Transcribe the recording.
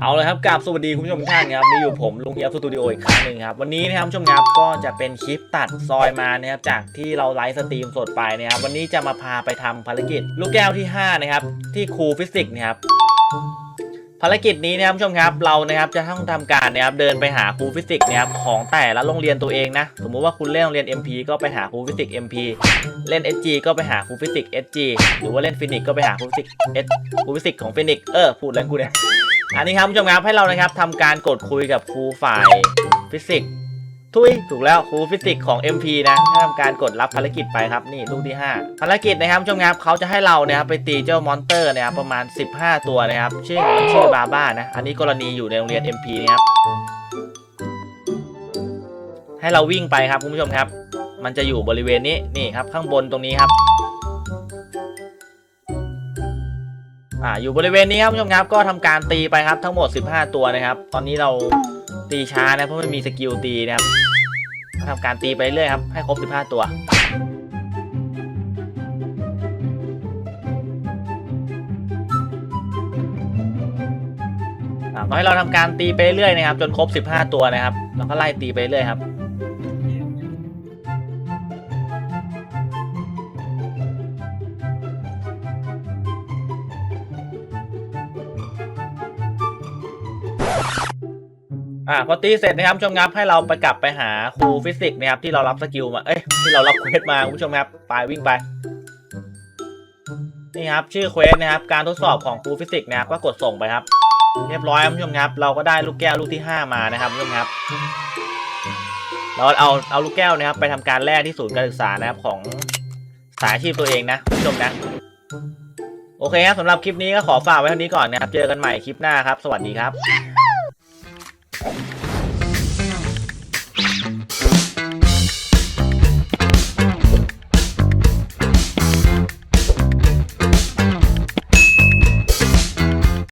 เอาเลยครับกราบสวัสดีคุณผู้ชมทุกท่านครับนี่อยู่ผมลุงเอียบสตูดิโออีกครั้งหนึ่งครับวันนี้นะครับชมครับก็จะเป็นคลิปตัดซอยมานะครับจากที่เราไลฟ์สตรีมสดไปนะครับวันนี้จะมาพาไปทำภารกิจ ลูกแก้วที่ 5 นะครับ ที่ครูฟิสิกส์นะครับ ภารกิจนี้นะครับผู้ชมครับเรานะครับจะต้องทำการนะครับเดินไปหาครูฟิสิกส์นะครับของแต่ละโรงเรียนตัวเองนะ สมมุติว่าคุณเล่นโรงเรียน MP ก็ไปหาครูฟิสิกส์ MP เล่น SG ก็ไปหาครูฟิสิกส์ SG หรือว่าเล่นฟินิกก็ไปหาครูฟิสิกส์ S ครูฟิสิกส์ของฟินิกเออพูดแล้วกูเนี่ยอันนี้ครับผู้ชมครับให้เรานะครับทำการกดคุยกับครูฝ่ายฟิสิกส์ ทุยถูกแล้วครูฟิสิกส์ของ MP นะให้ทำการกดรับภารกิจไปครับนี่ลูกที่ 5 ภารกิจนะครับชมครับเขาจะให้เราเนะครับไปตีเจ้ามอนเตอร์นะครับประมาณ 15 ตัวนะครับชื่อมันชื่อบาบ้านะอันนี้กรณีอยู่ในโรงเรียน MP นะครับให้เราวิ่งไปครับคุณผู้ชมครับ มันจะอยู่บริเวณนี้นี่ครับข้างบนตรงนี้ครับอ่าอยู่บริเวณนี้ครับคุณผู้ชมครับก็ทำการตีไปครับทั้งหมด 15 ตัวนะครับ ตอนนี้เรา ตีช้านะเพราะไม่มีสกิลตีนะครับก็ทำการตีไปเรื่อยครับ ให้ครบ 15 ตัวอ่าก็ให้เราทำการตีไปเรื่อยนะครับ จนครบ 15 ตัวนะครับ แล้วก็ไล่ตีไปเรื่อยครับ อ่าพอตีเสร็จนะครับคุณผู้ชมครับให้เราไปกลับไปหาครูฟิสิกส์นะครับที่เรารับสกิลมาเอ้ยที่เรารับเควสมาคุณผู้ชมครับไปวิ่งไปนี่ครับชื่อเควสนะครับการทดสอบของครูฟิสิกส์นะครับก็กดส่งไปครับ เรียบร้อยคุณผู้ชมครับ เราก็ได้ลูกแก้วลูกที่ 5 มานะครับคุณผู้ชมครับ เราเอาเอาลูกแก้วนะครับ ไปทำการแลกที่ศูนย์การศึกษานะครับของสายอาชีพตัวเองนะคุณผู้ชมนะโอเคครับสำหรับคลิปนี้ก็ขอฝากไว้เท่านี้ก่อนนะครับ เจอกันใหม่คลิปหน้าครับ สวัสดีครับ Thank you.